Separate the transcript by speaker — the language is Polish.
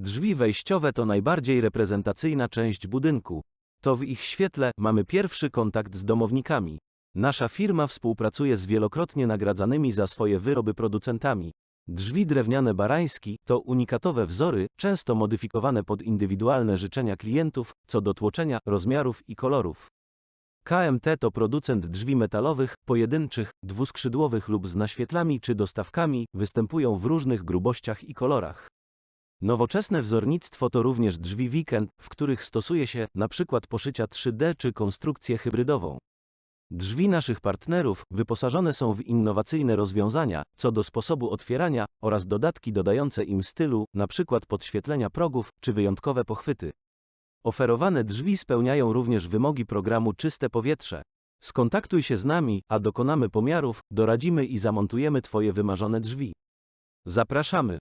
Speaker 1: Drzwi wejściowe to najbardziej reprezentacyjna część budynku. To w ich świetle mamy pierwszy kontakt z domownikami. Nasza firma współpracuje z wielokrotnie nagradzanymi za swoje wyroby producentami. Drzwi drewniane barański to unikatowe wzory, często modyfikowane pod indywidualne życzenia klientów, co do tłoczenia, rozmiarów i kolorów. KMT to producent drzwi metalowych, pojedynczych, dwuskrzydłowych lub z naświetlami czy dostawkami, występują w różnych grubościach i kolorach. Nowoczesne wzornictwo to również drzwi weekend, w których stosuje się np. poszycia 3D czy konstrukcję hybrydową. Drzwi naszych partnerów wyposażone są w innowacyjne rozwiązania co do sposobu otwierania oraz dodatki dodające im stylu, np. podświetlenia progów czy wyjątkowe pochwyty. Oferowane drzwi spełniają również wymogi programu Czyste Powietrze. Skontaktuj się z nami, a dokonamy pomiarów, doradzimy i zamontujemy Twoje wymarzone drzwi. Zapraszamy.